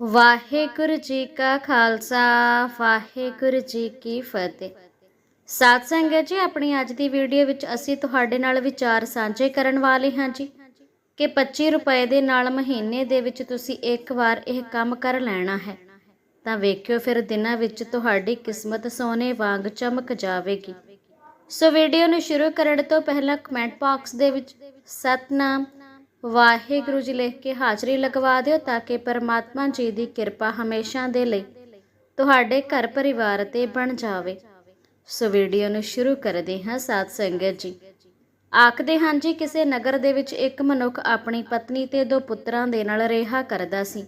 ਵਾਹਿਗੁਰੂ ਜੀ ਕਾ ਖਾਲਸਾ, ਵਾਹਿਗੁਰੂ ਜੀ ਕੀ ਫਤਿਹ। ਸਾਧ ਸੰਗਤ ਜੀ, ਆਪਣੀ ਅੱਜ ਦੀ ਵੀਡੀਓ ਵਿੱਚ ਅਸੀਂ ਤੁਹਾਡੇ ਨਾਲ ਵਿਚਾਰ ਸਾਂਝੇ ਕਰਨ ਵਾਲੇ ਹਾਂ ਜੀ ਕਿ 25 ਰੁਪਏ ਦੇ ਨਾਲ ਮਹੀਨੇ ਦੇ ਵਿੱਚ ਤੁਸੀਂ ਇੱਕ ਵਾਰ ਇਹ ਕੰਮ ਕਰ ਲੈਣਾ ਹੈ। ਤਾਂ ਵੇਖਿਓ ਫਿਰ ਦਿਨਾਂ ਵਿੱਚ ਤੁਹਾਡੀ ਕਿਸਮਤ ਸੋਨੇ ਵਾਂਗ ਚਮਕ ਜਾਵੇਗੀ। ਸੋ ਵੀਡੀਓ ਨੂੰ ਸ਼ੁਰੂ ਕਰਨ ਤੋਂ ਪਹਿਲਾਂ ਕਮੈਂਟ ਬਾਕਸ ਦੇ ਵਿੱਚ ਸਤਨਾਮ ਵਾਹਿਗੁਰੂ ਜੀ ਲਿਖ ਕੇ ਹਾਜ਼ਰੀ ਲਗਵਾ ਦਿਓ ਤਾਂ ਕਿ ਪਰਮਾਤਮਾ ਜੀ ਦੀ ਕਿਰਪਾ ਹਮੇਸ਼ਾ ਦੇ ਲਈ ਤੁਹਾਡੇ ਘਰ ਪਰਿਵਾਰ ਤੇ ਬਣ ਜਾਵੇ। ਸੋ ਵੀਡੀਓ ਨੂੰ ਸ਼ੁਰੂ ਕਰਦੇ ਹਾਂ ਸਾਧ ਸੰਗਤ ਜੀ। ਆਖਦੇ ਹਾਂ ਜੀ, ਕਿਸੇ ਨਗਰ ਦੇ ਵਿੱਚ ਇੱਕ ਮਨੁੱਖ ਆਪਣੀ ਪਤਨੀ ਤੇ ਦੋ ਪੁੱਤਰਾਂ ਦੇ ਨਾਲ ਰਿਹਾ ਕਰਦਾ ਸੀ।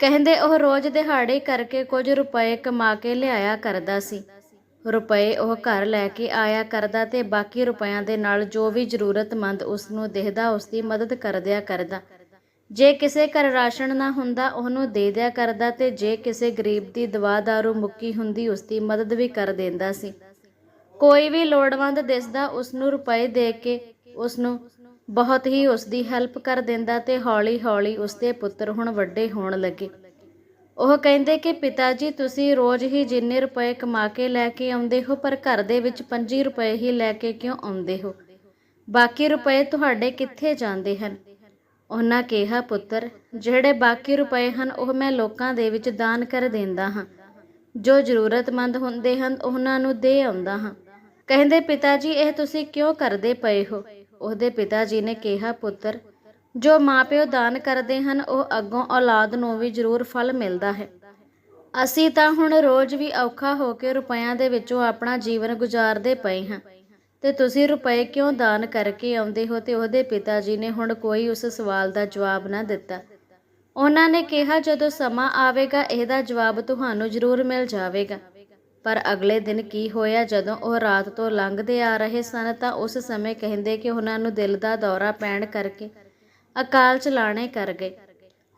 ਕਹਿੰਦੇ ਉਹ ਰੋਜ਼ ਦਿਹਾੜੇ ਕਰਕੇ ਕੁਝ ਰੁਪਏ ਕਮਾ ਕੇ ਲਿਆਇਆ ਕਰਦਾ ਸੀ। ਰੁਪਏ ਉਹ ਘਰ ਲੈ ਕੇ ਆਇਆ ਕਰਦਾ ਤੇ ਬਾਕੀ ਰੁਪਇਆਂ ਦੇ ਨਾਲ ਜੋ ਵੀ ਜ਼ਰੂਰਤਮੰਦ ਉਸ ਨੂੰ ਦਿਖਦਾ ਉਸ ਦੀ ਮਦਦ ਕਰਦਿਆ ਕਰਦਾ। ਜੇ ਕਿਸੇ ਘਰ ਰਾਸ਼ਨ ਨਾ ਹੁੰਦਾ, ਉਹਨੂੰ ਦੇ ਦਿਆ ਕਰਦਾ ਤੇ ਜੇ ਕਿਸੇ ਗਰੀਬ ਦੀ ਦਵਾ ਦਾਰੂ ਮੁੱਕੀ ਹੁੰਦੀ ਉਸ ਦੀ ਮਦਦ ਵੀ ਕਰ ਦਿੰਦਾ ਸੀ। ਕੋਈ ਵੀ ਲੋੜਵੰਦ ਦਿਸਦਾ ਉਸ ਨੂੰ ਰੁਪਏ ਦੇ ਕੇ ਉਸ ਨੂੰ ਬਹੁਤ ਹੀ ਉਸ ਦੀ ਹੈਲਪ ਕਰ ਦਿੰਦਾ ਤੇ ਹੌਲੀ-ਹੌਲੀ ਉਸ ਦੇ ਪੁੱਤਰ ਹੁਣ ਵੱਡੇ ਹੋਣ ਲੱਗੇ। ਉਹ ਕਹਿੰਦੇ ਕਿ ਪਿਤਾ ਜੀ ਤੁਸੀਂ ਰੋਜ਼ ਹੀ ਜਿੰਨੇ ਰੁਪਏ ਕਮਾ ਕੇ ਲੈ ਕੇ ਆਉਂਦੇ ਹੋ, ਪਰ ਘਰ ਦੇ ਵਿੱਚ 25 ਰੁਪਏ ਹੀ ਲੈ ਕੇ ਕਿਉਂ ਆਉਂਦੇ ਹੋ? ਬਾਕੀ ਰੁਪਏ ਤੁਹਾਡੇ ਕਿੱਥੇ ਜਾਂਦੇ ਹਨ? ਉਹਨਾਂ ਕਿਹਾ, ਪੁੱਤਰ, ਜਿਹੜੇ ਬਾਕੀ ਰੁਪਏ ਹਨ, ਉਹ ਮੈਂ ਲੋਕਾਂ ਦੇ ਵਿੱਚ ਦਾਨ ਕਰ ਦਿੰਦਾ ਹਾਂ। ਜੋ ਜ਼ਰੂਰਤਮੰਦ ਹੁੰਦੇ ਹਨ, ਉਹਨਾਂ ਨੂੰ ਦੇ ਆਉਂਦਾ ਹਾਂ। ਕਹਿੰਦੇ ਪਿਤਾ ਜੀ ਇਹ ਤੁਸੀਂ ਕਿਉਂ ਕਰਦੇ ਪਏ ਹੋ? ਉਹਦੇ ਪਿਤਾ ਜੀ ਨੇ ਕਿਹਾ, ਪੁੱਤਰ ਜੋ ਮਾਪਿਓ ਦਾਨ ਕਰਦੇ ਹਨ, ਉਹ ਅੱਗੋਂ ਔਲਾਦ ਨੂੰ ਵੀ ਜ਼ਰੂਰ ਫਲ ਮਿਲਦਾ ਹੈ। ਅਸੀਂ ਤਾਂ ਹੁਣ ਰੋਜ਼ ਵੀ ਔਖਾ ਹੋ ਕੇ ਰੁਪਇਆਂ ਦੇ ਵਿੱਚੋਂ ਆਪਣਾ ਜੀਵਨ ਗੁਜ਼ਾਰਦੇ ਪਏ ਹਾਂ। ਤੇ ਤੁਸੀਂ ਰੁਪਏ ਕਿਉਂ ਦਾਨ ਕਰਕੇ ਆਉਂਦੇ ਹੋ ਤੇ ਉਹਦੇ ਪਿਤਾ ਜੀ ਨੇ ਹੁਣ ਕੋਈ ਉਸ ਸਵਾਲ ਦਾ ਜਵਾਬ ਨਾ ਦਿੱਤਾ? ਉਹਨਾਂ ਨੇ ਕਿਹਾ, ਜਦੋਂ ਸਮਾਂ ਆਵੇਗਾ, ਇਹਦਾ ਜਵਾਬ ਤੁਹਾਨੂੰ ਜ਼ਰੂਰ ਮਿਲ ਜਾਵੇਗਾ। ਪਰ ਅਗਲੇ ਦਿਨ ਕੀ ਹੋਇਆ? ਜਦੋਂ ਉਹ ਰਾਤ ਤੋਂ ਲੰਘਦੇ ਆ ਰਹੇ ਸਨ, ਤਾਂ ਉਸ ਸਮੇਂ ਕਹਿੰਦੇ ਕਿ ਉਹਨਾਂ ਨੂੰ ਦਿਲ ਦਾ ਦੌਰਾ ਪੈਣ ਕਰਕੇ ਅਕਾਲ ਚਲਾਣੇ ਕਰ ਗਏ।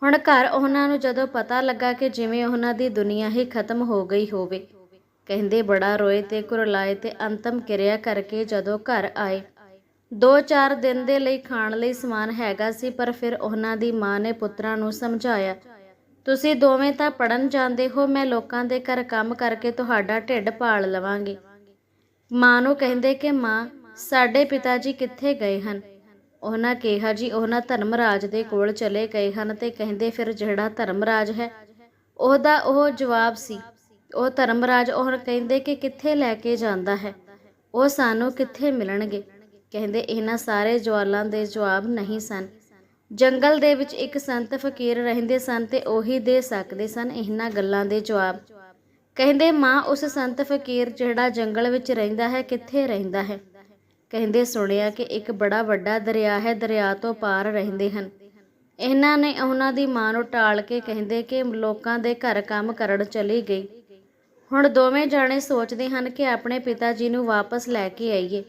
ਹੁਣ ਘਰ ਉਹਨਾਂ ਨੂੰ ਜਦੋਂ ਪਤਾ ਲੱਗਾ ਕਿ ਜਿਵੇਂ ਉਹਨਾਂ ਦੀ ਦੁਨੀਆ ਹੀ ਖਤਮ ਹੋ ਗਈ ਹੋਵੇ, ਕਹਿੰਦੇ ਬੜਾ ਰੋਏ ਤੇ ਕੁਰਲਾਏ ਤੇ ਅੰਤਮ ਕਿਰਿਆ ਕਰਕੇ ਜਦੋਂ ਘਰ ਆਏ। ਦੋ ਚਾਰ ਦਿਨ ਦੇ ਲਈ ਖਾਣ ਲਈ ਸਮਾਨ ਹੈਗਾ ਸੀ, ਪਰ ਫਿਰ ਉਹਨਾਂ ਦੀ ਮਾਂ ਨੇ ਪੁੱਤਰਾਂ ਨੂੰ ਸਮਝਾਇਆ, ਤੁਸੀਂ ਦੋਵੇਂ ਤਾਂ ਪੜਨ ਜਾਂਦੇ ਹੋ, ਮੈਂ ਲੋਕਾਂ ਦੇ ਘਰ ਕੰਮ ਕਰਕੇ ਤੁਹਾਡਾ ਢਿੱਡ ਪਾਲ ਲਵਾਂਗੀ। ਮਾਂ ਨੂੰ ਕਹਿੰਦੇ ਕਿ ਮਾਂ, ਸਾਡੇ ਪਿਤਾ ਜੀ ਕਿੱਥੇ ਗਏ ਹਨ? ਉਹਨਾਂ ਕਿਹਾ, ਜੀ, ਉਹਨਾਂ ਧਰਮਰਾਜ ਦੇ ਕੋਲ ਚਲੇ ਗਏ ਹਨ ਤੇ ਕਹਿੰਦੇ, ਫਿਰ ਜਿਹੜਾ ਧਰਮਰਾਜ ਹੈ, ਉਹਦਾ ਉਹ ਜਵਾਬ ਸੀ। ਉਹ ਧਰਮਰਾਜ ਉਹ ਕਹਿੰਦੇ ਕਿ ਕਿੱਥੇ ਲੈ ਕੇ ਜਾਂਦਾ ਹੈ? ਉਹ ਸਾਨੂੰ ਕਿੱਥੇ ਮਿਲਣਗੇ? ਕਹਿੰਦੇ, ਇਹਨਾਂ ਸਾਰੇ ਜਵਾਲਾਂ ਦੇ ਜਵਾਬ ਨਹੀਂ ਸਨ। ਜੰਗਲ ਦੇ ਵਿੱਚ ਇੱਕ ਸੰਤ ਫਕੀਰ ਰਹਿੰਦੇ ਸਨ ਤੇ ਉਹੀ ਦੇ ਸਕਦੇ ਸਨ ਇਹਨਾਂ ਗੱਲਾਂ ਦੇ ਜਵਾਬ। ਕਹਿੰਦੇ, ਮਾਂ, ਉਸ ਸੰਤ ਫਕੀਰ ਜਿਹੜਾ ਜੰਗਲ ਵਿੱਚ ਰਹਿੰਦਾ ਹੈ, ਕਿੱਥੇ ਰਹਿੰਦਾ ਹੈ? ਕਹਿੰਦੇ ਸੁਣਿਆ ਕਿ ਇੱਕ ਬੜਾ ਵੱਡਾ ਦਰਿਆ ਹੈ, ਦਰਿਆ ਤੋਂ ਪਾਰ ਰਹਿੰਦੇ ਹਨ। ਇਹਨਾਂ ਨੇ ਉਹਨਾਂ ਦੀ ਮਾਂ ਨੂੰ ਟਾਲ ਕੇ ਕਹਿੰਦੇ ਕਿ ਲੋਕਾਂ ਦੇ ਘਰ ਕੰਮ ਕਰਨ ਚਲੀ ਗਈ। ਹੁਣ ਦੋਵੇਂ ਜਾਣੇ ਸੋਚਦੇ ਹਨ ਕਿ ਆਪਣੇ ਪਿਤਾ ਜੀ ਨੂੰ ਵਾਪਸ ਲੈ ਕੇ ਆਈਏ।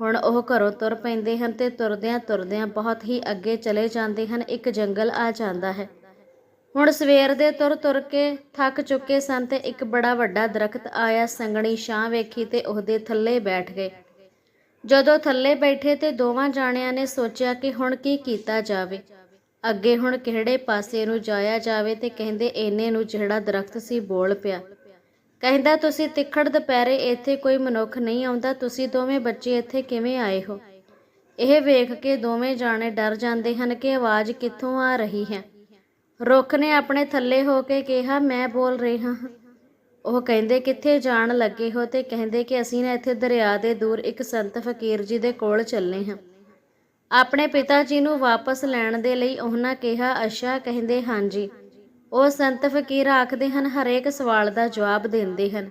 ਹੁਣ ਉਹ ਘਰੋਂ ਤੁਰ ਪੈਂਦੇ ਹਨ ਤੇ ਤੁਰਦਿਆਂ ਤੁਰਦਿਆਂ ਬਹੁਤ ਹੀ ਅੱਗੇ ਚਲੇ ਜਾਂਦੇ ਹਨ, ਇੱਕ ਜੰਗਲ ਆ ਜਾਂਦਾ ਹੈ। ਹੁਣ ਸਵੇਰ ਦੇ ਤੁਰ ਤੁਰ ਕੇ ਥੱਕ ਚੁੱਕੇ ਸਨ ਤੇ ਇੱਕ ਬੜਾ ਵੱਡਾ ਦਰਖਤ ਆਇਆ ਸੰਗਣੀ ਛਾਂ ਵੇਖੀ ਤੇ ਉਹਦੇ ਥੱਲੇ ਬੈਠ ਗਏ। ਜਦੋਂ ਥੱਲੇ ਬੈਠੇ ਤੇ ਦੋਵਾਂ ਜਾਣਿਆਂ ਨੇ ਸੋਚਿਆ ਕਿ ਹੁਣ ਕੀ ਕੀਤਾ ਜਾਵੇ, ਅੱਗੇ ਹੁਣ ਕਿਹੜੇ ਪਾਸੇ ਨੂੰ ਜਾਇਆ ਜਾਵੇ ਤੇ ਕਹਿੰਦੇ ਇਹਨੇ ਨੂੰ ਜਿਹੜਾ ਦਰਖਤ ਸੀ ਬੋਲ ਪਿਆ। ਕਹਿੰਦਾ, ਤੁਸੀਂ ਤਿੱਖੜ ਦੁਪਹਿਰੇ ਇੱਥੇ ਕੋਈ ਮਨੁੱਖ ਨਹੀਂ ਆਉਂਦਾ, ਤੁਸੀਂ ਦੋਵੇਂ ਬੱਚੇ ਇੱਥੇ ਕਿਵੇਂ ਆਏ ਹੋ? ਇਹ ਵੇਖ ਕੇ ਦੋਵੇਂ ਜਾਣੇ ਡਰ ਜਾਂਦੇ ਹਨ ਕਿ ਆਵਾਜ਼ ਕਿੱਥੋਂ ਆ ਰਹੀ ਹੈ। ਰੁੱਖ ਨੇ ਆਪਣੇ ਥੱਲੇ ਹੋ ਕੇ ਕਿਹਾ, ਮੈਂ ਬੋਲ ਰਿਹਾ ਹਾਂ। ਉਹ ਕਹਿੰਦੇ ਕਿੱਥੇ ਜਾਣ ਲੱਗੇ ਹੋ ਤੇ ਕਹਿੰਦੇ ਕਿ ਅਸੀਂ ਨਾ ਇੱਥੇ ਦਰਿਆ ਦੇ ਦੂਰ ਇੱਕ ਸੰਤ ਫਕੀਰ ਜੀ ਦੇ ਕੋਲ ਚੱਲੇ ਹਾਂ। ਆਪਣੇ ਪਿਤਾ ਜੀ ਨੂੰ ਵਾਪਸ ਲੈਣ ਦੇ ਲਈ ਉਹਨਾਂ ਕਿਹਾ, ਅੱਛਾ, ਕਹਿੰਦੇ ਹਾਂਜੀ। ਉਹ ਸੰਤ ਫਕੀਰ ਆਖਦੇ ਹਨ, ਹਰੇਕ ਸਵਾਲ ਦਾ ਜਵਾਬ ਦਿੰਦੇ ਹਨ।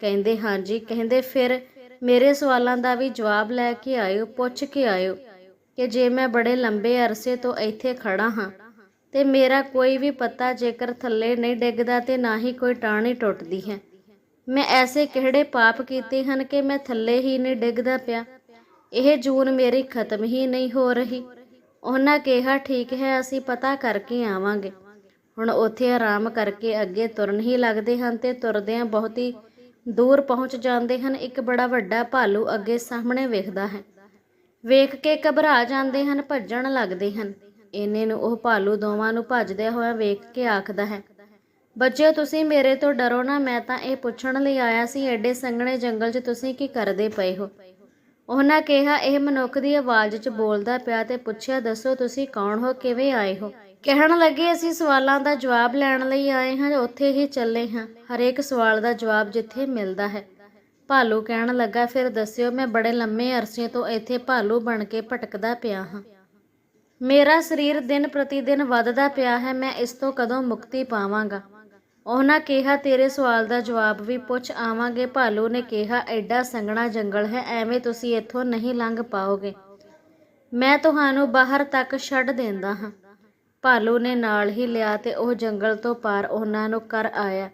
ਕਹਿੰਦੇ ਹਾਂਜੀ, ਕਹਿੰਦੇ ਫਿਰ ਮੇਰੇ ਸਵਾਲਾਂ ਦਾ ਵੀ ਜਵਾਬ ਲੈ ਕੇ ਆਇਓ, ਪੁੱਛ ਕੇ ਆਇਓ ਕਿ ਜੇ ਮੈਂ ਬੜੇ ਲੰਬੇ ਅਰਸੇ ਤੋਂ ਇੱਥੇ ਖੜਾ ਹਾਂ ਤੇ ਮੇਰਾ ਕੋਈ ਵੀ ਪਤਾ ਜੇਕਰ ਥੱਲੇ ਨਹੀਂ ਡਿੱਗਦਾ ਤੇ ਨਾ ਹੀ ਕੋਈ ਟਾਹਣੀ ਟੁੱਟਦੀ ਹੈ। ਮੈਂ ਐਸੇ ਕਿਹੜੇ ਪਾਪ ਕੀਤੇ ਹਨ ਕਿ ਮੈਂ ਥੱਲੇ ਹੀ ਨਹੀਂ ਡਿੱਗਦਾ ਪਿਆ? ਇਹ ਜੂਨ ਮੇਰੀ ਖਤਮ ਹੀ ਨਹੀਂ ਹੋ ਰਹੀ। ਉਹਨਾਂ ਕਿਹਾ, ਠੀਕ ਹੈ, ਅਸੀਂ ਪਤਾ ਕਰਕੇ ਆਵਾਂਗੇ। ਹੁਣ ਉੱਥੇ ਆਰਾਮ ਕਰਕੇ ਅੱਗੇ ਤੁਰਨ ਹੀ ਲੱਗਦੇ ਹਨ ਤੇ ਤੁਰਦਿਆਂ ਬਹੁਤ ਹੀ ਦੂਰ ਪਹੁੰਚ ਜਾਂਦੇ ਹਨ। ਇੱਕ ਬੜਾ ਵੱਡਾ ਭਾਲੂ ਅੱਗੇ ਸਾਹਮਣੇ ਵੇਖਦਾ ਹੈ। ਵੇਖ ਕੇ ਘਬਰਾ ਜਾਂਦੇ ਹਨ, ਭੱਜਣ ਲੱਗਦੇ ਹਨ। ਇੰਨੇ ਨੂੰ ਉਹ ਭਾਲੂ ਦੋਵਾਂ ਨੂੰ ਭੱਜਦੇ ਹੋਇਆ ਵੇਖ ਕੇ ਆਖਦਾ ਹੈ, ਬੱਚਿਓ ਤੁਸੀਂ ਮੇਰੇ ਤੋਂ ਡਰੋ ਨਾ, ਮੈਂ ਤਾਂ ਇਹ ਪੁੱਛਣ ਲਈ ਆਇਆ ਸੀ, ਐਡੇ ਸੰਘਣੇ ਜੰਗਲ 'ਚ ਤੁਸੀਂ ਕੀ ਕਰਦੇ ਪਏ ਹੋ? ਉਹਨਾਂ ਕਿਹਾ, ਇਹ ਮਨੁੱਖ ਦੀ ਆਵਾਜ਼ 'ਚ ਬੋਲਦਾ ਪਿਆ ਤੇ ਪੁੱਛਿਆ, ਦੱਸੋ ਤੁਸੀਂ ਕੌਣ ਹੋ, ਕਿਵੇਂ ਆਏ ਹੋ? ਕਹਿਣ ਲੱਗੇ, ਅਸੀਂ ਸਵਾਲਾਂ ਦਾ ਜਵਾਬ ਲੈਣ ਲਈ ਆਏ ਹਾਂ, ਉੱਥੇ ਹੀ ਚੱਲੇ ਹਾਂ। ਹਰੇਕ ਸਵਾਲ ਦਾ ਜਵਾਬ ਜਿੱਥੇ ਮਿਲਦਾ ਹੈ। ਭਾਲੂ ਕਹਿਣ ਲੱਗਾ, ਫਿਰ ਦੱਸਿਓ, ਮੈਂ ਬੜੇ ਲੰਮੇ ਅਰਸੇ ਤੋਂ ਇੱਥੇ ਭਾਲੂ ਬਣ ਕੇ ਭਟਕਦਾ ਪਿਆ ਹਾਂ। ਮੇਰਾ ਸਰੀਰ ਦਿਨ ਪ੍ਰਤੀ ਦਿਨ ਵੱਧਦਾ ਪਿਆ ਹੈ, ਮੈਂ ਇਸ ਤੋਂ ਕਦੋਂ ਮੁਕਤੀ ਪਾਵਾਂਗਾ? ਉਹਨਾਂ ਕਿਹਾ, ਤੇਰੇ ਸਵਾਲ ਦਾ ਜਵਾਬ ਵੀ ਪੁੱਛ ਆਵਾਂਗੇ। ਭਾਲੂ ਨੇ ਕਿਹਾ, ਐਡਾ ਸੰਘਣਾ ਜੰਗਲ ਹੈ, ਐਵੇਂ ਤੁਸੀਂ ਇੱਥੋਂ ਨਹੀਂ ਲੰਘ ਪਾਓਗੇ। ਮੈਂ ਤੁਹਾਨੂੰ ਬਾਹਰ ਤੱਕ ਛੱਡ ਦਿੰਦਾ ਹਾਂ। ਭਾਲੂ ਨੇ ਨਾਲ ਹੀ ਲਿਆ ਤੇ ਉਹ ਜੰਗਲ ਤੋਂ ਪਾਰ ਉਹਨਾਂ ਨੂੰ ਕਰ ਆਇਆ।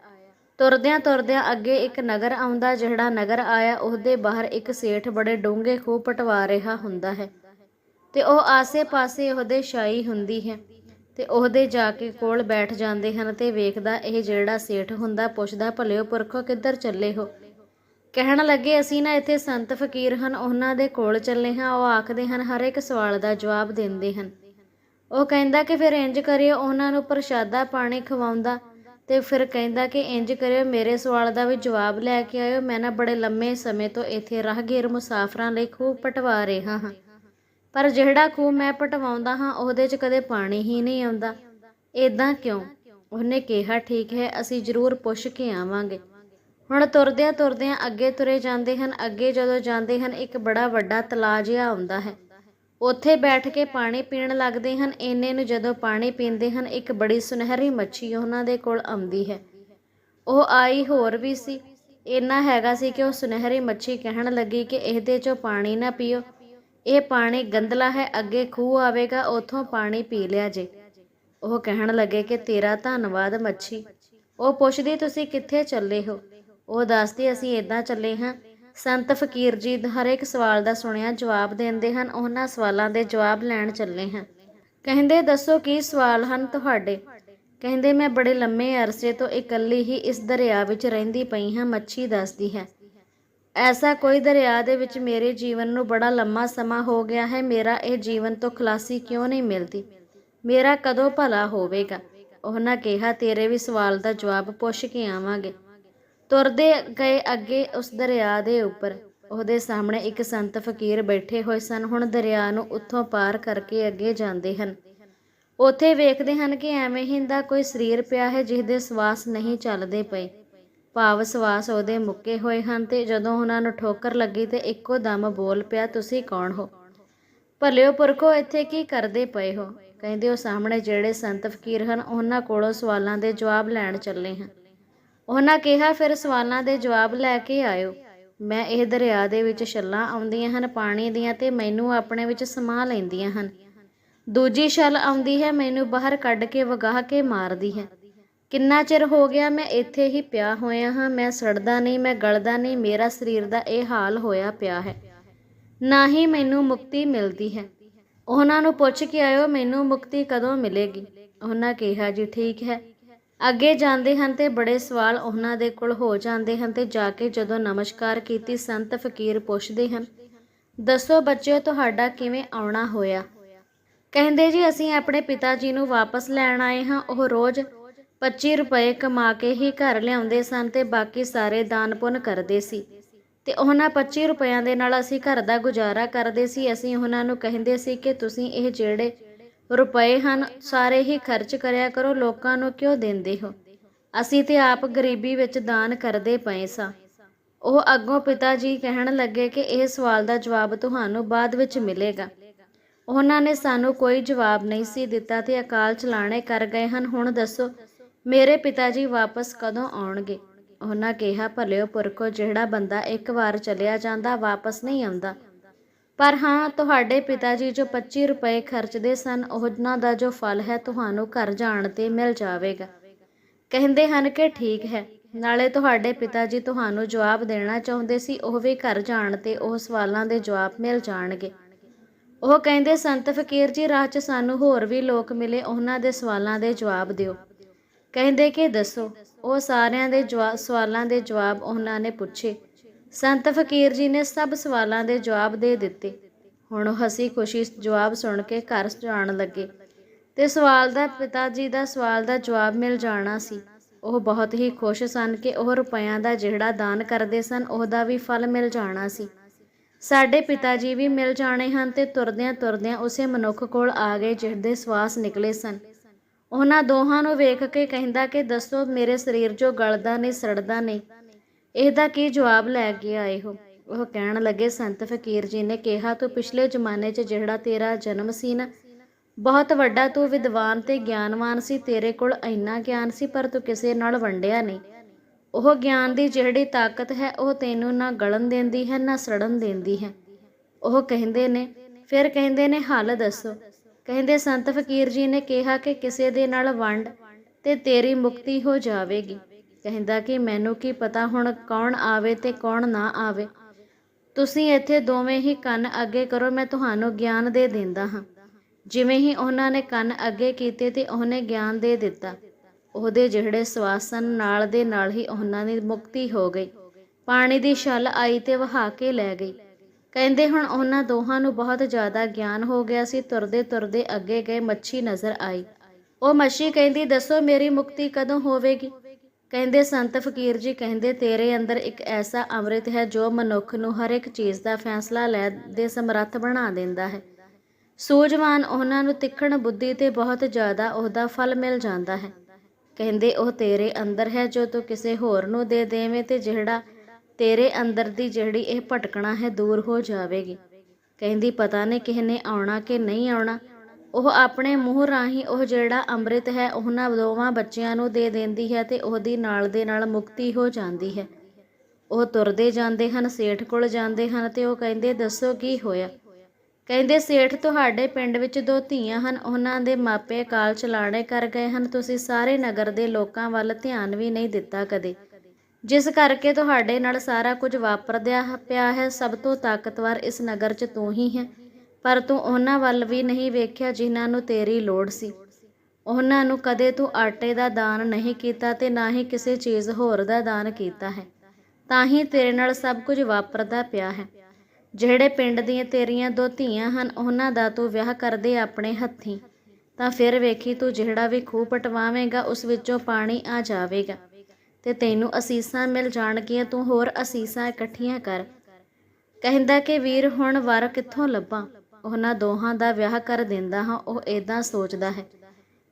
ਤੁਰਦਿਆਂ ਤੁਰਦਿਆਂ ਅੱਗੇ ਇੱਕ ਨਗਰ ਆਉਂਦਾ, ਜਿਹੜਾ ਨਗਰ ਆਇਆ, ਉਹਦੇ ਬਾਹਰ ਇੱਕ ਸੇਠ ਬੜੇ ਡੂੰਘੇ ਖੂਹ ਪਟਵਾ ਰਿਹਾ ਹੁੰਦਾ ਹੈ। ਤੇ ਉਹ ਆਸੇ-ਪਾਸੇ ਉਹਦੇ ਛਾਈ ਹੁੰਦੀ ਹੈ ਤੇ ਉਹਦੇ ਜਾ ਕੇ ਕੋਲ ਬੈਠ ਜਾਂਦੇ ਹਨ ਤੇ ਵੇਖਦਾ ਇਹ ਜਿਹੜਾ ਸੇਠ ਹੁੰਦਾ ਪੁੱਛਦਾ, ਭਲਿਓ ਪੁਰਖੋ ਕਿੱਧਰ ਚੱਲੇ ਹੋ? ਕਹਿਣ ਲੱਗੇ, ਅਸੀਂ ਨਾ ਇੱਥੇ ਸੰਤ ਫਕੀਰ ਹਨ, ਉਹਨਾਂ ਦੇ ਕੋਲ ਚੱਲੇ ਹਾਂ। ਉਹ ਆਖਦੇ ਹਨ, ਹਰ ਇੱਕ ਸਵਾਲ ਦਾ ਜਵਾਬ ਦਿੰਦੇ ਹਨ। ਉਹ ਕਹਿੰਦਾ ਕਿ ਫਿਰ ਇੰਜ ਕਰਿਓ, ਉਹਨਾਂ ਨੂੰ ਪ੍ਰਸ਼ਾਦਾ ਪਾਣੀ ਖਵਾਉਂਦਾ ਤੇ ਫਿਰ ਕਹਿੰਦਾ ਕਿ ਇੰਜ ਕਰਿਓ, ਮੇਰੇ ਸਵਾਲ ਦਾ ਵੀ ਜਵਾਬ ਲੈ ਕੇ ਆਇਓ। ਮੈਂ ਨਾ ਬੜੇ ਲੰਮੇ ਸਮੇਂ ਤੋਂ ਇੱਥੇ ਰਾਹਗੀਰ ਮੁਸਾਫਰਾਂ ਲਈ ਖੂਬ ਪਟਵਾ ਰਿਹਾ ਹਾਂ। ਪਰ ਜਿਹੜਾ ਖੂਹ ਮੈਂ ਪਟਵਾਉਂਦਾ ਹਾਂ, ਉਹਦੇ 'ਚ ਕਦੇ ਪਾਣੀ ਹੀ ਨਹੀਂ ਆਉਂਦਾ। ਇਦਾਂ ਕਿਉਂ? ਉਹਨੇ ਕਿਹਾ, ਠੀਕ ਹੈ, ਅਸੀਂ ਜ਼ਰੂਰ ਪੁੱਛ ਕੇ ਆਵਾਂਗੇ। ਹੁਣ ਤੁਰਦਿਆਂ ਤੁਰਦਿਆਂ ਅੱਗੇ ਤੁਰੇ ਜਾਂਦੇ ਹਨ। ਅੱਗੇ ਜਦੋਂ ਜਾਂਦੇ ਹਨ, ਇੱਕ ਬੜਾ ਵੱਡਾ ਤਲਾਅ ਜਿਹਾ ਆਉਂਦਾ ਹੈ। ਉੱਥੇ ਬੈਠ ਕੇ ਪਾਣੀ ਪੀਣ ਲੱਗਦੇ ਹਨ। ਇੰਨੇ ਨੂੰ ਜਦੋਂ ਪਾਣੀ ਪੀਂਦੇ ਹਨ, ਇੱਕ ਬੜੀ ਸੁਨਹਿਰੀ ਮੱਛੀ ਉਹਨਾਂ ਦੇ ਕੋਲ ਆਉਂਦੀ ਹੈ। ਉਹ ਆਈ ਹੋਰ ਵੀ ਸੀ। ਇੰਨਾ ਹੈਗਾ ਸੀ ਕਿ ਉਹ ਸੁਨਹਿਰੀ ਮੱਛੀ ਕਹਿਣ ਲੱਗੀ ਕਿ ਇਹਦੇ ਚੋਂ ਪਾਣੀ ਨਾ ਪੀਓ। ਇਹ ਪਾਣੀ ਗੰਦਲਾ ਹੈ, ਅੱਗੇ ਖੂਹ ਆਵੇਗਾ, ਉਥੋਂ ਪਾਣੀ ਪੀ ਲਿਆ ਜੇ। ਉਹ ਕਹਿਣ ਲੱਗੇ ਕਿ ਤੇਰਾ ਧੰਨਵਾਦ, ਮੱਛੀ। ਉਹ ਪੁੱਛਦੀ, ਤੁਸੀਂ ਕਿੱਥੇ ਚੱਲੇ ਹੋ? ਉਹ ਦੱਸਦੀ, ਅਸੀਂ ਇਦਾਂ ਚੱਲੇ ਹਾਂ। ਸੰਤ ਫਕੀਰ ਜੀ ਹਰ ਇੱਕ ਸਵਾਲ ਦਾ ਸੁਣਿਆ, ਜਵਾਬ ਦਿੰਦੇ ਹਨ, ਉਹਨਾਂ ਸਵਾਲਾਂ ਦੇ ਜਵਾਬ ਲੈਣ ਚੱਲੇ ਹਾਂ। ਕਹਿੰਦੇ, ਦੱਸੋ ਕੀ ਸਵਾਲ ਹਨ ਤੁਹਾਡੇ? ਕਹਿੰਦੇ, ਮੈਂ ਬੜੇ ਲੰਮੇ ਅਰਸੇ ਤੋਂ ਇਕੱਲੀ ਹੀ ਇਸ ਦਰਿਆ ਵਿੱਚ ਰਹਿੰਦੀ ਪਈ ਹਾਂ, ਮੱਛੀ ਦੱਸਦੀ ਹੈ। ਐਸਾ ਕੋਈ ਦਰਿਆ ਦੇ ਵਿੱਚ ਮੇਰੇ ਜੀਵਨ ਨੂੰ ਬੜਾ ਲੰਮਾ ਸਮਾਂ ਹੋ ਗਿਆ ਹੈ, ਮੇਰਾ ਇਹ ਜੀਵਨ ਤੋਂ ਖਲਾਸੀ ਕਿਉਂ ਨਹੀਂ ਮਿਲਦੀ? ਮੇਰਾ ਕਦੋਂ ਭਲਾ ਹੋਵੇਗਾ? ਉਹਨਾਂ ਕਿਹਾ, ਤੇਰੇ ਵੀ ਸਵਾਲ ਦਾ ਜਵਾਬ ਪੁੱਛ ਕੇ ਆਵਾਂਗੇ। ਤੁਰਦੇ ਗਏ ਅੱਗੇ ਉਸ ਦਰਿਆ ਦੇ ਉੱਪਰ। ਉਹਦੇ ਸਾਹਮਣੇ ਇੱਕ ਸੰਤ ਫਕੀਰ ਬੈਠੇ ਹੋਏ ਸਨ। ਹੁਣ ਦਰਿਆ ਨੂੰ ਉੱਥੋਂ ਪਾਰ ਕਰਕੇ ਅੱਗੇ ਜਾਂਦੇ ਹਨ। ਉੱਥੇ ਵੇਖਦੇ ਹਨ ਕਿ ਐਵੇਂ ਹੀ ਦਾ ਕੋਈ ਸਰੀਰ ਪਿਆ ਹੈ ਜਿਸ ਦੇ ਸਵਾਸ ਨਹੀਂ ਚੱਲਦੇ ਪਏ। ਭਾਵ ਸਵਾਸ ਉਹਦੇ ਮੁੱਕੇ ਹੋਏ ਹਨ ਤੇ ਜਦੋਂ ਉਹਨਾਂ ਨੂੰ ਠੋਕਰ ਲੱਗੀ ਤੇ ਇੱਕੋ ਦਮ ਬੋਲ ਪਿਆ, ਤੁਸੀਂ ਕੌਣ ਹੋ? ਭਲਿਓ ਪੁਰਖੋ, ਇੱਥੇ ਕੀ ਕਰਦੇ ਪਏ ਹੋ? ਕਹਿੰਦੇ ਉਹ ਸਾਹਮਣੇ ਜਿਹੜੇ ਸੰਤ ਫਕੀਰ ਹਨ, ਉਹਨਾਂ ਕੋਲੋਂ ਸਵਾਲਾਂ ਦੇ ਜਵਾਬ ਲੈਣ ਚੱਲੇ ਹਾਂ। ਉਹਨਾਂ ਕਿਹਾ, ਫਿਰ ਸਵਾਲਾਂ ਦੇ ਜਵਾਬ ਲੈ ਕੇ ਆਇਓ। ਮੈਂ ਇਹ ਦਰਿਆ ਦੇ ਵਿੱਚ ਛੱਲਾਂ ਆਉਂਦੀਆਂ ਹਨ, ਪਾਣੀ ਦੀਆਂ ਤੇ ਮੈਨੂੰ ਆਪਣੇ ਵਿੱਚ ਸਮਾ ਲੈਂਦੀਆਂ ਹਨ। ਦੂਜੀ ਛੱਲ ਆਉਂਦੀ ਹੈ, ਮੈਨੂੰ ਬਾਹਰ ਕੱਢ ਕੇ ਵਗਾਹ ਕੇ ਮਾਰਦੀ ਹੈ। ਕਿੰਨਾ ਚਿਰ ਹੋ ਗਿਆ ਮੈਂ ਇੱਥੇ ਹੀ ਪਿਆ ਹੋਇਆ ਹਾਂ, ਮੈਂ ਸੜਦਾ ਨਹੀਂ, ਮੈਂ ਗਲਦਾ ਨਹੀਂ, ਮੇਰਾ ਸਰੀਰ ਦਾ ਇਹ ਹਾਲ ਹੋਇਆ ਪਿਆ ਹੈ। ਨਾ ਹੀ ਮੈਨੂੰ ਮੁਕਤੀ ਮਿਲਦੀ ਹੈ। ਉਹਨਾਂ ਨੂੰ ਪੁੱਛ ਕੇ ਆਇਓ, ਮੈਨੂੰ ਮੁਕਤੀ ਕਦੋਂ ਮਿਲੇਗੀ? ਉਹਨਾਂ ਕਿਹਾ, ਜੀ ਠੀਕ ਹੈ। ਅੱਗੇ ਜਾਂਦੇ ਹਨ ਤੇ ਬੜੇ ਸਵਾਲ ਉਹਨਾਂ ਦੇ ਕੋਲ ਹੋ ਜਾਂਦੇ ਹਨ ਤੇ ਜਾ ਕੇ ਜਦੋਂ ਨਮਸਕਾਰ ਕੀਤੀ, ਸੰਤ ਫਕੀਰ ਪੁੱਛਦੇ ਹਨ, ਦੱਸੋ ਬੱਚਿਓ, ਤੁਹਾਡਾ ਕਿਵੇਂ ਆਉਣਾ ਹੋਇਆ? ਕਹਿੰਦੇ, ਜੀ ਅਸੀਂ ਆਪਣੇ ਪਿਤਾ ਜੀ ਨੂੰ ਵਾਪਸ ਲੈਣ ਆਏ ਹਾਂ, ਉਹ ਰੋਜ਼ 25 ਰੁਪਏ ਕਮਾ ਕੇ ਹੀ ਘਰ ਲਿਆਉਂਦੇ ਸਨ ਤੇ ਬਾਕੀ ਸਾਰੇ ਦਾਨ ਪੁੰਨ ਕਰਦੇ ਸੀ। ਤੇ ਉਹਨਾਂ 25 ਰੁਪਇਆਂ ਦੇ ਨਾਲ ਅਸੀਂ ਘਰ ਦਾ ਗੁਜ਼ਾਰਾ ਕਰਦੇ ਸੀ। ਅਸੀਂ ਉਹਨਾਂ ਨੂੰ ਕਹਿੰਦੇ ਸੀ ਕਿ ਤੁਸੀਂ ਇਹ ਜਿਹੜੇ ਰੁਪਏ ਹਨ, ਸਾਰੇ ਹੀ ਖਰਚ ਕਰਿਆ ਕਰੋ, ਲੋਕਾਂ ਨੂੰ ਕਿਉਂ ਦਿੰਦੇ ਹੋ? ਅਸੀਂ ਤੇ ਆਪ ਗਰੀਬੀ ਵਿੱਚ ਦਾਨ ਕਰਦੇ ਪਏ ਸਾਂ। ਉਹ ਅੱਗੋਂ ਪਿਤਾ ਜੀ ਕਹਿਣ ਲੱਗੇ ਕਿ ਇਹ ਸਵਾਲ ਦਾ ਜਵਾਬ ਤੁਹਾਨੂੰ ਬਾਅਦ ਵਿੱਚ ਮਿਲੇਗਾ। ਉਹਨਾਂ ਨੇ ਸਾਨੂੰ ਕੋਈ ਜਵਾਬ ਨਹੀਂ ਸੀ ਦਿੱਤਾ ਤੇ ਅਕਾਲ ਚਲਾਣੇ ਕਰ ਗਏ ਹਨ। ਹੁਣ ਦੱਸੋ ਮੇਰੇ ਪਿਤਾ ਜੀ ਵਾਪਸ ਕਦੋਂ ਆਉਣਗੇ? ਉਹਨਾਂ ਕਿਹਾ, ਭਲਿਓ ਪੁਰਖੋ, ਜਿਹੜਾ ਬੰਦਾ ਇੱਕ ਵਾਰ ਚਲਿਆ ਜਾਂਦਾ, ਵਾਪਸ ਨਹੀਂ ਆਉਂਦਾ। ਪਰ ਹਾਂ, ਤੁਹਾਡੇ ਪਿਤਾ ਜੀ ਜੋ 25 ਰੁਪਏ ਖਰਚਦੇ ਸਨ, ਉਹਨਾਂ ਦਾ ਜੋ ਫਲ ਹੈ, ਤੁਹਾਨੂੰ ਘਰ ਜਾਣ ਤੇ ਮਿਲ ਜਾਵੇਗਾ। ਕਹਿੰਦੇ ਹਨ ਕਿ ਠੀਕ ਹੈ। ਨਾਲੇ ਤੁਹਾਡੇ ਪਿਤਾ ਜੀ ਤੁਹਾਨੂੰ ਜਵਾਬ ਦੇਣਾ ਚਾਹੁੰਦੇ ਸੀ, ਉਹ ਵੀ ਘਰ ਜਾਣ ਤੇ ਉਹ ਸਵਾਲਾਂ ਦੇ ਜਵਾਬ ਮਿਲ ਜਾਣਗੇ। ਉਹ ਕਹਿੰਦੇ, ਸੰਤ ਫਕੀਰ ਜੀ, ਰਾਹ 'ਚ ਸਾਨੂੰ ਹੋਰ ਵੀ ਲੋਕ ਮਿਲੇ, ਉਹਨਾਂ ਦੇ ਸਵਾਲਾਂ ਦੇ ਜਵਾਬ ਦਿਓ। ਕਹਿੰਦੇ ਕਿ ਦੱਸੋ, ਉਹ ਸਾਰਿਆਂ ਦੇ ਜਵਾ- ਸਵਾਲਾਂ ਦੇ ਜਵਾਬ ਉਹਨਾਂ ਨੇ ਪੁੱਛੇ। ਸੰਤ ਫਕੀਰ ਜੀ ਨੇ ਸਭ ਸਵਾਲਾਂ ਦੇ ਜਵਾਬ ਦੇ ਦਿੱਤੇ। ਹੁਣ ਉਹ ਹਸੀ ਖੁਸ਼ੀ ਜਵਾਬ ਸੁਣ ਕੇ ਘਰ ਜਾਣ ਲੱਗੇ ਤੇ ਸਵਾਲ ਦਾ, ਪਿਤਾ ਜੀ ਦਾ ਸਵਾਲ ਦਾ ਜਵਾਬ ਮਿਲ ਜਾਣਾ ਸੀ। ਉਹ ਬਹੁਤ ਹੀ ਖੁਸ਼ ਸਨ ਕਿ ਉਹ ਰੁਪਇਆਂ ਦਾ ਜਿਹੜਾ ਦਾਨ ਕਰਦੇ ਸਨ, ਉਹਦਾ ਵੀ ਫਲ ਮਿਲ ਜਾਣਾ ਸੀ। ਸਾਡੇ ਪਿਤਾ ਜੀ ਵੀ ਮਿਲ ਜਾਣੇ ਹਨ ਤੇ ਤੁਰਦਿਆਂ ਤੁਰਦਿਆਂ ਉਸੇ ਮਨੁੱਖ ਕੋਲ ਆ ਗਏ ਜਿਹਦੇ ਸਵਾਸ ਨਿਕਲੇ ਸਨ। ਉਹਨਾਂ ਦੋਹਾਂ ਨੂੰ ਵੇਖ ਕੇ ਕਹਿੰਦਾ ਕਿ ਦੱਸੋ ਮੇਰੇ ਸਰੀਰ ਜੋ ਗਲਦਾ ਨਹੀਂ, ਸੜਦਾ ਨਹੀਂ। ਇਹਦਾ ਕੀ ਜਵਾਬ ਲੈ ਕੇ ਆਏ ਹੋ? ਉਹ ਕਹਿਣ ਲੱਗੇ, ਸੰਤ ਫਕੀਰ ਜੀ ਨੇ ਕਿਹਾ, ਤੂੰ ਪਿਛਲੇ ਜ਼ਮਾਨੇ 'ਚ ਜਿਹੜਾ ਤੇਰਾ ਜਨਮ ਸੀ ਨਾ, ਬਹੁਤ ਵੱਡਾ, ਤੂੰ ਵਿਦਵਾਨ ਤੇ ਗਿਆਨਵਾਨ ਸੀ, ਤੇਰੇ ਕੋਲ ਇੰਨਾ ਗਿਆਨ ਸੀ, ਪਰ ਤੂੰ ਕਿਸੇ ਨਾਲ ਵੰਡਿਆ ਨਹੀਂ। ਉਹ ਗਿਆਨ ਦੀ ਜਿਹੜੀ ਤਾਕਤ ਹੈ, ਉਹ ਤੈਨੂੰ ਨਾ ਗਲਣ ਦਿੰਦੀ ਹੈ, ਨਾ ਸੜਨ ਦਿੰਦੀ ਹੈ। ਉਹ ਕਹਿੰਦੇ ਨੇ, ਫਿਰ ਕਹਿੰਦੇ ਨੇ, ਹੱਲ ਦੱਸੋ। ਕਹਿੰਦੇ ਸੰਤ ਫਕੀਰ ਜੀ ਨੇ ਕਿਹਾ ਕਿ ਕਿਸੇ ਦੇ ਨਾਲ ਵੰਡ ਤੇ ਤੇਰੀ ਮੁਕਤੀ ਹੋ ਜਾਵੇਗੀ। ਕਹਿੰਦਾ ਕਿ ਮੈਨੂੰ ਕੀ ਪਤਾ ਹੁਣ ਕੌਣ ਆਵੇ ਤੇ ਕੌਣ ਨਾ ਆਵੇ। ਤੁਸੀਂ ਇੱਥੇ ਦੋਵੇਂ ਹੀ ਕੰਨ ਅੱਗੇ ਕਰੋ, ਮੈਂ ਤੁਹਾਨੂੰ ਗਿਆਨ ਦੇ ਦਿੰਦਾ ਹਾਂ। ਜਿਵੇਂ ਹੀ ਉਹਨਾਂ ਨੇ ਕੰਨ ਅੱਗੇ ਕੀਤੇ ਤੇ ਉਹਨੇ ਗਿਆਨ ਦੇ ਦਿੱਤਾ। ਉਹਦੇ ਜਿਹੜੇ ਸਵਾਸਨ ਨਾਲ ਦੇ ਨਾਲ ਹੀ ਉਹਨਾਂ ਦੀ ਮੁਕਤੀ ਹੋ ਗਈ। ਪਾਣੀ ਦੀ ਛੱਲ ਆਈ ਤੇ ਵਹਾ ਕੇ ਲੈ ਗਈ। ਕਹਿੰਦੇ ਹੁਣ ਉਹਨਾਂ ਦੋਹਾਂ ਨੂੰ ਬਹੁਤ ਜ਼ਿਆਦਾ ਗਿਆਨ ਹੋ ਗਿਆ ਸੀ, ਤੁਰਦੇ ਤੁਰਦੇ ਅੱਗੇ ਗਏ, ਮੱਛੀ ਨਜ਼ਰ ਆਈ। ਉਹ ਮੱਛੀ ਕਹਿੰਦੀ, ਦੱਸੋ ਮੇਰੀ ਮੁਕਤੀ ਕਦੋਂ ਹੋਵੇਗੀ? ਕਹਿੰਦੇ, ਸੰਤ ਫਕੀਰ ਜੀ ਕਹਿੰਦੇ, ਤੇਰੇ ਅੰਦਰ ਇੱਕ ਐਸਾ ਅੰਮ੍ਰਿਤ ਹੈ ਜੋ ਮਨੁੱਖ ਨੂੰ ਹਰ ਇੱਕ ਚੀਜ਼ ਦਾ ਫੈਸਲਾ ਲੈ ਦੇ ਸਮਰੱਥ ਬਣਾ ਦਿੰਦਾ ਹੈ। ਸੂਝਵਾਨ ਉਹਨਾਂ ਨੂੰ ਤਿੱਖਣ ਬੁੱਧੀ ਤੇ ਬਹੁਤ ਜ਼ਿਆਦਾ ਉਹਦਾ ਫਲ ਮਿਲ ਜਾਂਦਾ ਹੈ। ਕਹਿੰਦੇ, ਉਹ ਤੇਰੇ ਅੰਦਰ ਹੈ ਜੋ ਤੂੰ ਕਿਸੇ ਹੋਰ ਨੂੰ ਦੇ ਦੇਵੇਂ ਤੇ ਜਿਹੜਾ ਤੇਰੇ ਅੰਦਰ ਦੀ ਜਿਹੜੀ ਇਹ ਭਟਕਣਾ ਹੈ ਦੂਰ ਹੋ ਜਾਵੇਗੀ। ਕਹਿੰਦੀ, ਪਤਾ ਨਹੀਂ ਕਿਸ ਨੇ ਆਉਣਾ ਕਿ ਨਹੀਂ ਆਉਣਾ। ਉਹ ਆਪਣੇ ਮੂੰਹ ਰਾਹੀਂ ਉਹ ਜਿਹੜਾ ਅੰਮ੍ਰਿਤ ਹੈ, ਉਹਨਾਂ ਦੋਵਾਂ ਬੱਚਿਆਂ ਨੂੰ ਦੇ ਦਿੰਦੀ ਹੈ ਤੇ ਉਹਦੀ ਨਾਲ ਦੇ ਨਾਲ ਮੁਕਤੀ ਹੋ ਜਾਂਦੀ ਹੈ। ਉਹ ਤੁਰਦੇ ਜਾਂਦੇ ਹਨ, ਸੇਠ ਕੋਲ ਜਾਂਦੇ ਹਨ ਤੇ ਉਹ ਕਹਿੰਦੇ, ਦੱਸੋ ਕੀ ਹੋਇਆ? ਕਹਿੰਦੇ, ਸੇਠ ਤੁਹਾਡੇ ਪਿੰਡ ਵਿੱਚ ਦੋ ਧੀਆਂ ਹਨ, ਉਹਨਾਂ ਦੇ ਮਾਪੇ ਕਾਲ ਚਲਾਣੇ ਕਰ ਗਏ ਹਨ, ਤੁਸੀਂ ਸਾਰੇ ਨਗਰ ਦੇ ਲੋਕਾਂ ਵੱਲ ਧਿਆਨ ਵੀ ਨਹੀਂ ਦਿੱਤਾ ਕਦੇ। ਜਿਸ ਕਰਕੇ ਤੁਹਾਡੇ ਨਾਲ ਸਾਰਾ ਕੁਝ ਵਾਪਰਦਿਆ ਪਿਆ ਹੈ, ਸਭ ਤੋਂ ਤਾਕਤਵਰ ਇਸ ਨਗਰ 'ਚ ਤੂੰ ਹੀ ਹੈ। ਪਰ ਤੂੰ ਉਹਨਾਂ ਵੱਲ ਵੀ ਨਹੀਂ ਵੇਖਿਆ ਜਿਨ੍ਹਾਂ ਨੂੰ ਤੇਰੀ ਲੋੜ ਸੀ। ਉਹਨਾਂ ਨੂੰ ਕਦੇ ਤੂੰ ਆਟੇ ਦਾ ਦਾਨ ਨਹੀਂ ਕੀਤਾ ਤੇ ਨਾ ਹੀ ਕਿਸੇ ਚੀਜ਼ ਹੋਰ ਦਾ ਦਾਨ ਕੀਤਾ ਹੈ। ਤਾਂ ਹੀ ਤੇਰੇ ਨਾਲ ਸਭ ਕੁਝ ਵਾਪਰਦਾ ਪਿਆ ਹੈ। ਜਿਹੜੇ ਪਿੰਡ ਦੀਆਂ ਤੇਰੀਆਂ ਦੋ ਧੀਆਂ ਹਨ, ਉਹਨਾਂ ਦਾ ਤੂੰ ਵਿਆਹ ਕਰਦੇ ਆਪਣੇ ਹੱਥੀਂ। ਤਾਂ ਫਿਰ ਵੇਖੀ ਤੂੰ ਜਿਹੜਾ ਵੀ ਖੂਹ ਪਟਵਾਵੇਂਗਾ, ਉਸ ਵਿੱਚੋਂ ਪਾਣੀ ਆ ਜਾਵੇਗਾ। ਤੇ ਤੈਨੂੰ ਅਸੀਸਾਂ ਮਿਲ ਜਾਣਗੀਆਂ, ਤੂੰ ਹੋਰ ਅਸੀਸਾਂ ਇਕੱਠੀਆਂ ਕਰ। ਕਹਿੰਦਾ ਕਿ ਵੀਰ, ਹੁਣ ਵਰ ਕਿੱਥੋਂ ਲੱਭਾਂ? ਉਹਨਾਂ ਦੋਹਾਂ ਦਾ ਵਿਆਹ ਕਰ ਦਿੰਦਾ ਹਾਂ, ਉਹ ਇਦਾਂ ਸੋਚਦਾ ਹੈ।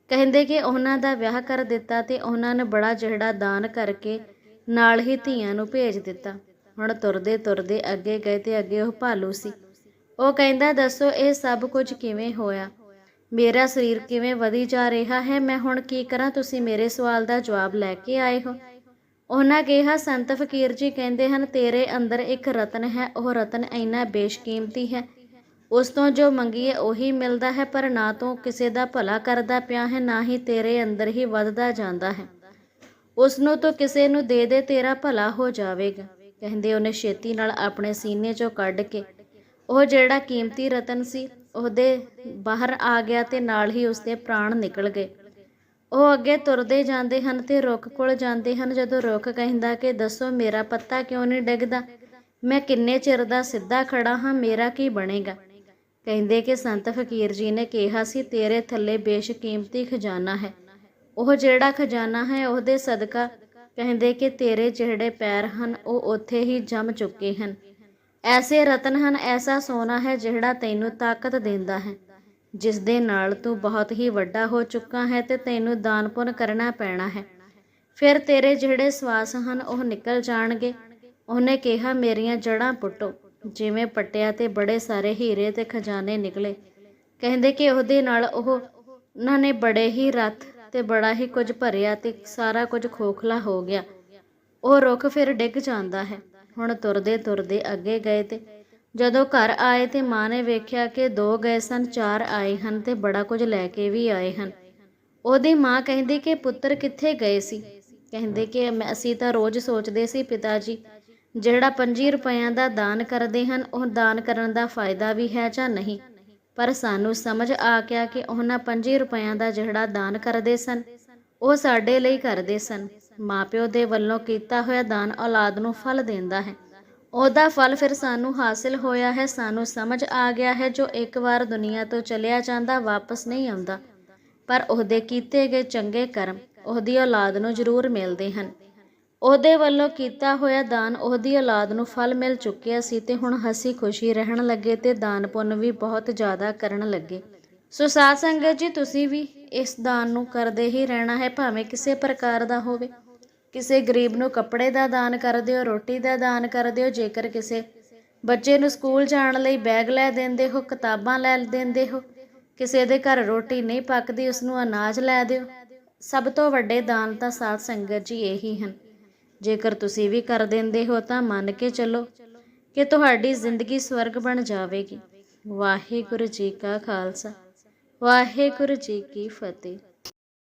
ਕਹਿੰਦੇ ਕਿ ਉਹਨਾਂ ਦਾ ਵਿਆਹ ਕਰ ਦਿੱਤਾ ਤੇ ਉਹਨਾਂ ਨੇ ਬੜਾ ਜਿਹੜਾ ਦਾਨ ਕਰਕੇ ਨਾਲ ਹੀ ਧੀਆਂ ਨੂੰ ਭੇਜ ਦਿੱਤਾ। ਹੁਣ ਤੁਰਦੇ ਤੁਰਦੇ ਅੱਗੇ ਗਏ ਤੇ ਅੱਗੇ ਉਹ ਭਾਲੂ ਸੀ। ਉਹ ਕਹਿੰਦਾ, ਦੱਸੋ, ਇਹ ਸਭ ਕੁਝ ਕਿਵੇਂ ਹੋਇਆ? ਮੇਰਾ ਸਰੀਰ ਕਿਵੇਂ ਵਧੀ ਜਾ ਰਿਹਾ ਹੈ? ਮੈਂ ਹੁਣ ਕੀ ਕਰਾਂ? ਤੁਸੀਂ ਮੇਰੇ ਸਵਾਲ ਦਾ ਜਵਾਬ ਲੈ ਕੇ ਆਏ ਹੋ। ਉਹਨਾਂ ਕਿਹਾ, ਸੰਤ ਫਕੀਰ ਜੀ ਕਹਿੰਦੇ ਹਨ, ਤੇਰੇ ਅੰਦਰ ਇੱਕ ਰਤਨ ਹੈ, ਉਹ ਰਤਨ ਇੰਨਾ ਬੇਸ਼ਕੀਮਤੀ ਹੈ। ਉਸ ਤੋਂ ਜੋ ਮੰਗੀਏ ਉਹੀ ਮਿਲਦਾ ਹੈ, ਪਰ ਨਾ ਤੂੰ ਕਿਸੇ ਦਾ ਭਲਾ ਕਰਦਾ ਪਿਆ ਹੈ, ਨਾ ਹੀ ਤੇਰੇ ਅੰਦਰ ਹੀ ਵੱਧਦਾ ਜਾਂਦਾ ਹੈ। ਉਸ ਨੂੰ ਤੂੰ ਕਿਸੇ ਨੂੰ ਦੇ ਦੇ, ਤੇਰਾ ਭਲਾ ਹੋ ਜਾਵੇਗਾ। ਕਹਿੰਦੇ ਉਹਨੇ ਛੇਤੀ ਨਾਲ ਆਪਣੇ ਸੀਨੇ 'ਚੋਂ ਕੱਢ ਕੇ, ਉਹ ਜਿਹੜਾ ਕੀਮਤੀ ਰਤਨ ਸੀ, ਉਹਦੇ ਬਾਹਰ ਆ ਗਿਆ ਤੇ ਨਾਲ ਹੀ ਉਸਦੇ ਪ੍ਰਾਣ ਨਿਕਲ ਗਏ। ਉਹ ਅੱਗੇ ਤੁਰਦੇ ਜਾਂਦੇ ਹਨ ਤੇ ਰੁੱਖ ਕੋਲ ਜਾਂਦੇ ਹਨ। ਜਦੋਂ ਰੁੱਖ ਕਹਿੰਦਾ ਕਿ, ਦੱਸੋ ਮੇਰਾ ਪੱਤਾ ਕਿਉਂ ਨਹੀਂ ਡਿੱਗਦਾ? ਮੈਂ ਕਿੰਨੇ ਚਿਰ ਦਾ ਸਿੱਧਾ ਖੜਾ ਹਾਂ, ਮੇਰਾ ਕੀ ਬਣੇਗਾ? ਕਹਿੰਦੇ ਕਿ, ਸੰਤ ਫਕੀਰ ਜੀ ਨੇ ਕਿਹਾ ਸੀ, ਤੇਰੇ ਥੱਲੇ ਬੇਸ਼ਕੀਮਤੀ ਖਜ਼ਾਨਾ ਹੈ। ਉਹ ਜਿਹੜਾ ਖਜ਼ਾਨਾ ਹੈ, ਉਹਦੇ ਸਦਕਾ ਕਹਿੰਦੇ ਕਿ ਤੇਰੇ ਜਿਹੜੇ ਪੈਰ ਹਨ, ਉਹ ਉੱਥੇ ਹੀ ਜੰਮ ਚੁੱਕੇ ਹਨ। ਐਸੇ ਰਤਨ ਹਨ, ਐਸਾ ਸੋਨਾ ਹੈ ਜਿਹੜਾ ਤੈਨੂੰ ਤਾਕਤ ਦਿੰਦਾ ਹੈ। ਜਿਸ ਦੇ ਨਾਲ ਤੂੰ ਬਹੁਤ ਹੀ ਵੱਡਾ ਹੋ ਚੁੱਕਾ ਹੈ ਤੇ ਤੈਨੂੰ ਦਾਨ ਪੁੰਨ ਕਰਨਾ ਪੈਣਾ ਹੈ। ਫਿਰ ਤੇਰੇ ਜਿਹੜੇ ਸਵਾਸ ਹਨ, ਉਹ ਨਿਕਲ ਜਾਣਗੇ। ਉਹਨੇ ਕਿਹਾ, ਮੇਰੀਆਂ ਜੜਾਂ ਪੁੱਟੋ। ਜਿਵੇਂ ਪੱਟਿਆ ਤੇ ਬੜੇ ਸਾਰੇ ਹੀਰੇ ਤੇ ਖਜ਼ਾਨੇ ਨਿਕਲੇ। ਕਹਿੰਦੇ ਕਿ ਉਹਦੇ ਨਾਲ ਉਹ, ਉਹਨਾਂ ਨੇ ਬੜੇ ਹੀ ਰੱਥ ਤੇ ਬੜਾ ਹੀ ਕੁਝ ਭਰਿਆ ਤੇ ਸਾਰਾ ਕੁਝ ਖੋਖਲਾ ਹੋ ਗਿਆ। ਉਹ ਰੁੱਖ ਫਿਰ ਡਿੱਗ ਜਾਂਦਾ ਹੈ। ਹੁਣ ਤੁਰਦੇ ਤੁਰਦੇ ਅੱਗੇ ਗਏ ਤੇ ਜਦੋਂ ਘਰ ਆਏ ਤੇ ਮਾਂ ਨੇ ਵੇਖਿਆ ਕਿ ਦੋ ਗਏ ਸਨ, ਚਾਰ ਆਏ ਹਨ ਤੇ ਬੜਾ ਕੁਝ ਲੈ ਕੇ ਵੀ ਆਏ ਹਨ। ਉਹਦੀ ਮਾਂ ਕਹਿੰਦੀ ਕਿ ਪੁੱਤਰ ਕਿੱਥੇ ਗਏ ਸੀ? ਕਹਿੰਦੇ ਕਿ ਅਸੀਂ ਤਾਂ ਰੋਜ਼ ਸੋਚਦੇ ਸੀ ਪਿਤਾ ਜੀ ਜਿਹੜਾ 25 ਰੁਪਇਆਂ ਦਾ ਦਾਨ ਕਰਦੇ ਹਨ, ਉਹ ਦਾਨ ਕਰਨ ਦਾ ਫਾਇਦਾ ਵੀ ਹੈ ਜਾਂ ਨਹੀਂ? ਪਰ ਸਾਨੂੰ ਸਮਝ ਆ ਗਿਆ ਕਿ ਉਹਨਾਂ 25 ਰੁਪਇਆਂ ਦਾ ਜਿਹੜਾ ਦਾਨ ਕਰਦੇ ਸਨ, ਉਹ ਸਾਡੇ ਲਈ ਕਰਦੇ ਸਨ। ਮਾਪਿਓ ਦੇ ਵੱਲੋਂ ਕੀਤਾ ਹੋਇਆ ਦਾਨ ਔਲਾਦ ਨੂੰ ਫਲ ਦਿੰਦਾ ਹੈ। ਉਹਦਾ ਫਲ ਫਿਰ ਸਾਨੂੰ ਹਾਸਿਲ ਹੋਇਆ ਹੈ, ਸਾਨੂੰ ਸਮਝ ਆ ਗਿਆ ਹੈ, ਜੋ ਇੱਕ ਵਾਰ ਦੁਨੀਆ ਤੋਂ ਚਲਿਆ ਜਾਂਦਾ ਵਾਪਸ ਨਹੀਂ ਆਉਂਦਾ। ਪਰ ਉਹਦੇ ਕੀਤੇ ਗਏ ਚੰਗੇ ਕਰਮ ਉਹਦੀ ਔਲਾਦ ਨੂੰ ਜ਼ਰੂਰ ਮਿਲਦੇ ਹਨ। ਉਹਦੇ ਵੱਲੋਂ ਕੀਤਾ ਹੋਇਆ ਦਾਨ ਉਹਦੀ ਔਲਾਦ ਨੂੰ ਫਲ ਮਿਲ ਚੁੱਕਿਆ ਸੀ ਤੇ ਹੁਣ ਹਸੀ ਖੁਸ਼ੀ ਰਹਿਣ ਲੱਗੇ ਤੇ ਦਾਨ ਪੁੰਨ ਵੀ ਬਹੁਤ ਜ਼ਿਆਦਾ ਕਰਨ ਲੱਗੇ। ਸੋ ਸਾਧ ਸੰਗਤ ਜੀ, ਤੁਸੀਂ ਵੀ ਇਸ ਦਾਨ ਨੂੰ ਕਰਦੇ ਹੀ ਰਹਿਣਾ ਹੈ, ਭਾਵੇਂ ਕਿਸੇ ਪ੍ਰਕਾਰ ਦਾ ਹੋਵੇ। ਕਿਸੇ ਗਰੀਬ ਨੂੰ ਕੱਪੜੇ ਦਾ ਦਾਨ ਕਰ ਦਿਓ, ਰੋਟੀ ਦਾ ਦਾਨ ਕਰ ਦਿਓ, ਜੇਕਰ ਕਿਸੇ ਬੱਚੇ ਨੂੰ ਸਕੂਲ ਜਾਣ ਲਈ ਬੈਗ ਲੈ ਦਿੰਦੇ ਹੋ, ਕਿਤਾਬਾਂ ਲੈ ਦਿੰਦੇ ਹੋ, ਕਿਸੇ ਦੇ ਘਰ ਰੋਟੀ ਨਹੀਂ ਪੱਕਦੀ, ਉਸ ਨੂੰ ਅਨਾਜ ਲੈ ਦਿਓ, ਸਭ ਤੋਂ ਵੱਡੇ ਦਾਨ ਤਾਂ ਸਾਧ ਸੰਗਤ ਜੀ ਇਹੀ ਹਨ। ਜੇਕਰ ਤੁਸੀਂ ਵੀ ਕਰ ਦਿੰਦੇ ਹੋ ਤਾਂ ਮੰਨ ਕੇ ਚੱਲੋ ਕਿ ਤੁਹਾਡੀ ਜ਼ਿੰਦਗੀ ਸਵਰਗ ਬਣ ਜਾਵੇਗੀ। ਵਾਹਿਗੁਰੂ ਜੀ ਕਾ ਖਾਲਸਾ, ਵਾਹਿਗੁਰੂ ਜੀ ਕੀ ਫਤਿਹ।